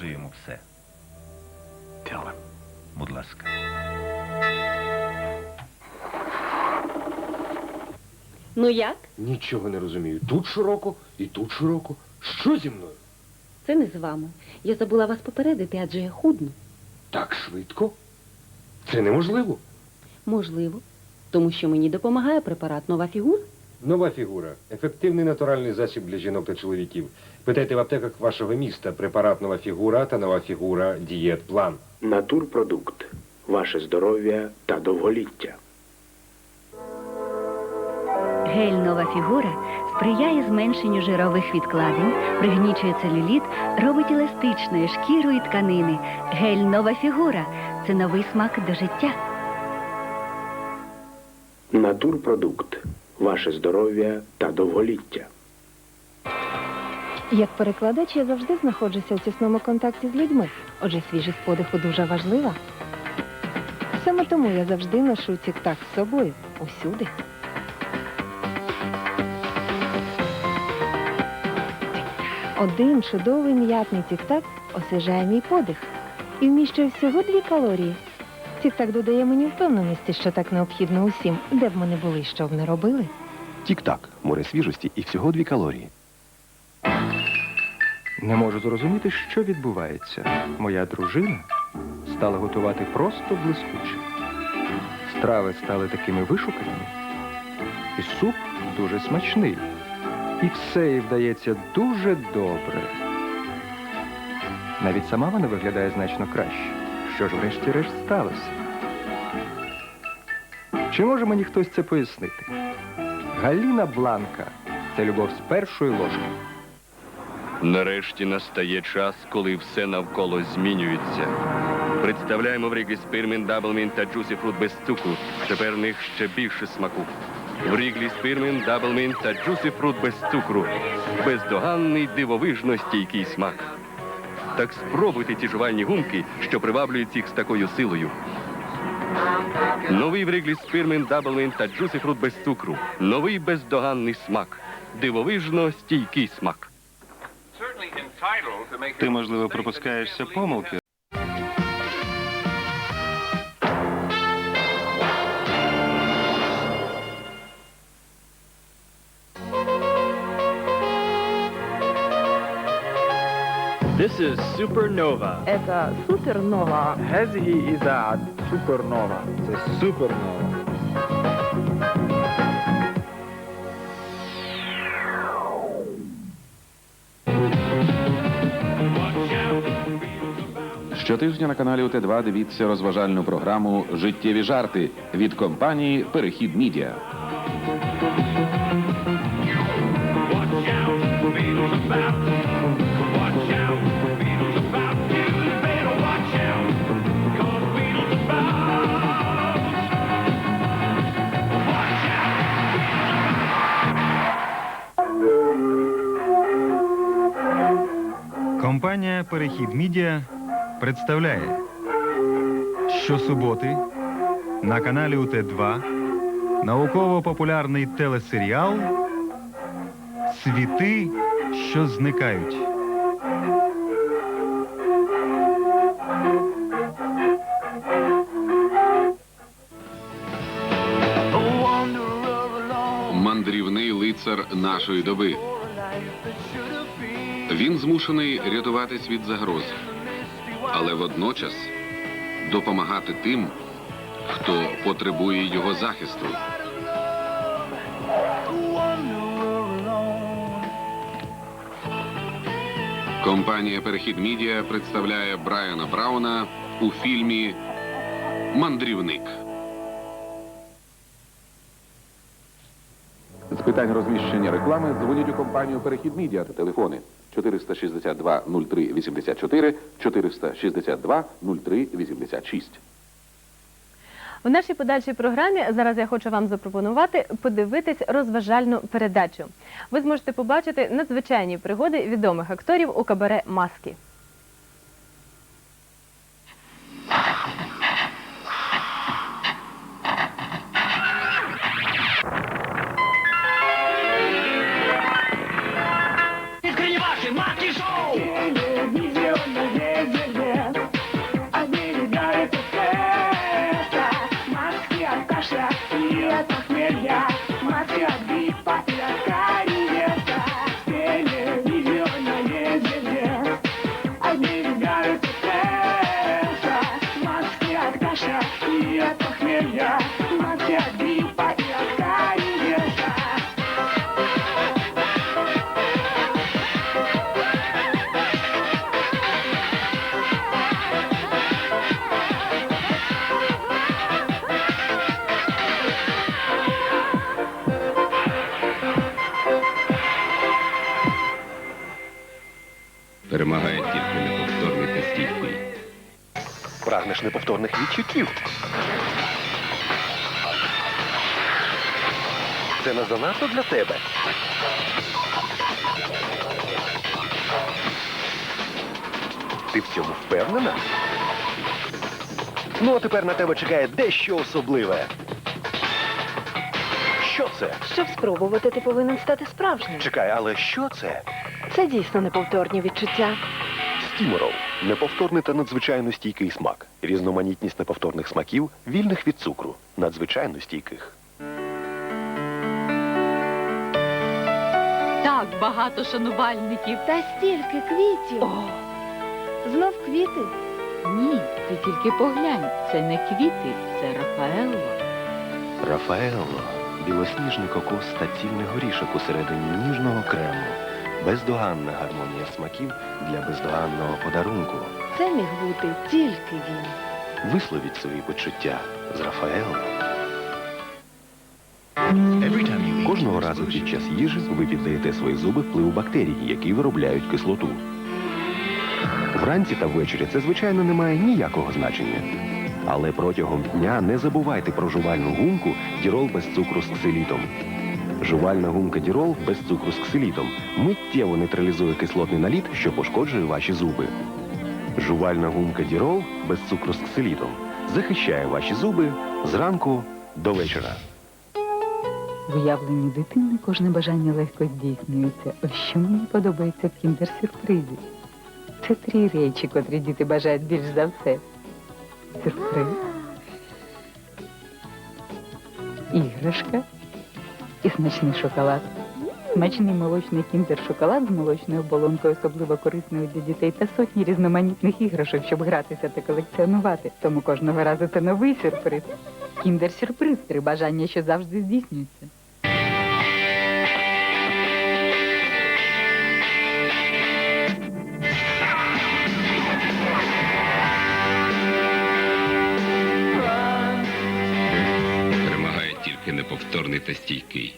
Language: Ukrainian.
Скажи йому все. Будь ласка. Ну як? Нічого не розумію. Тут широко і тут широко. Що зі мною? Це не з вами. Я забула вас попередити, адже я худну. Так швидко? Це неможливо. Можливо. Тому що мені допомагає препарат нова фігура. Нова фігура. Ефективний натуральний засіб для жінок та чоловіків. Питайте в аптеках вашого міста препарат нова фігура та нова фігура дієт план. Натурпродукт. Ваше здоров'я та довголіття. Гель нова фігура сприяє зменшенню жирових відкладень, пригнічує целюліт, робить еластичною шкіру і тканини. Гель нова фігура це новий смак до життя. Натурпродукт. Ваше здоров'я та довголіття. Як перекладач я завжди знаходжуся в тісному контакті з людьми, отже, свіжість подиху дуже важлива. Саме тому я завжди ношу тік-так з собою усюди. Один чудовий м'ятний тік-так освіжає мій подих і вміщує всього дві калорії. Тік-так додає мені впевненості, що так необхідно усім, де б ми не були, що б не робили. Тік-так, море свіжості і всього дві калорії. Не можу зрозуміти, що відбувається. Моя дружина стала готувати просто блискуче. Страви стали такими вишуканими, і суп дуже смачний. І все їй вдається дуже добре. Навіть сама вона виглядає значно краще. Що ж врешті-решт сталося? Чи може мені хтось це пояснити? Галіна Бланка це любов з першої ложки. Нарешті настає час, коли все навколо змінюється. Представляємо в Ріглі Спірмін, Даблмін та Джусі Фрут без цукру. Тепер в них ще більше смаку. В Ріглі Спірмін, Даблмін та Джусі Фрут без цукру. Бездоганний дивовижно стійкий смак. Так спробуйте ті жувальні гумки, що приваблюють їх з такою силою. Новий в Ріглі Спірмін, Даблмін та Джусі Фрут без цукру. Новий бездоганний смак. Дивовижно стійкий смак. Ти, можливо, пропускаєшся помилки. This is Supernova. Это супернова. هذه إذاعة سوبرنوفا. Це Supernova. Щотижня на каналі УТ2 дивіться розважальну програму Життєві жарти від компанії Перехід Мідіа. Компанія Перехід Мідіа представляє щосуботи на каналі УТ2 науково-популярний телесеріал Світи, що зникають. Мандрівний лицар нашої доби. Він змушений рятуватись від загроз, але водночас допомагати тим, хто потребує його захисту. Компанія Перехід Мідіа представляє Брайана Брауна у фільмі Мандрівник. З питань розміщення реклами дзвоніть у компанію Перехід Мідіа та телефони 462 03 84 462 03 86. В нашій подальшій програмі зараз я хочу вам запропонувати подивитись розважальну передачу. Ви зможете побачити надзвичайні пригоди відомих акторів у кабаре Маски. yeah. Перемагає тільки неповторний та стійкий. Прагнеш неповторних відчуттів. Це не занадто для тебе. Ти в цьому впевнена? Ну, а тепер на тебе чекає дещо особливе. Що це? Щоб спробувати, ти повинен стати справжнім. Чекай, але що це? Це дійсно неповторні відчуття. Стімерол неповторний та надзвичайно стійкий смак. Різноманітність неповторних смаків, вільних від цукру, надзвичайно стійких. Так багато шанувальників. Та стільки квітів. О, Знов квіти. ні, ти тільки поглянь. Це не квіти, це Рафаелло. Рафаелло білосніжний кокос та цільний горішок усередині ніжного крему. Бездоганна гармонія смаків для бездоганного подарунку. Це міг бути тільки він. Висловіть свої почуття з Рафаелло. Кожного разу під час їжі ви піддаєте свої зуби впливу бактерій, які виробляють кислоту. Вранці та ввечері це, звичайно, не має ніякого значення. Але протягом дня не забувайте про жувальну гумку дірол без цукру з ксилітом. Жувальна гумка дірол без цукру з ксилітом миттєво нейтралізує кислотний наліт, що пошкоджує ваші зуби. Жувальна гумка дірол без цукру з ксилітом захищає ваші зуби зранку до вечора. В уявленні дитини кожне бажання легко здійснюється. Ось що мені подобається в кіндер-сюрпризі. Це три речі, котрі діти бажають більш за все. Сюрприз. Іграшка і смачний шоколад. Смачний молочний кіндер-шоколад з молочною оболонкою, особливо корисною для дітей, та сотні різноманітних іграшок, щоб гратися та колекціонувати. Тому кожного разу це новий сюрприз. Кіндер-сюрприз три бажання, що завжди здійснюються. Та стійкий.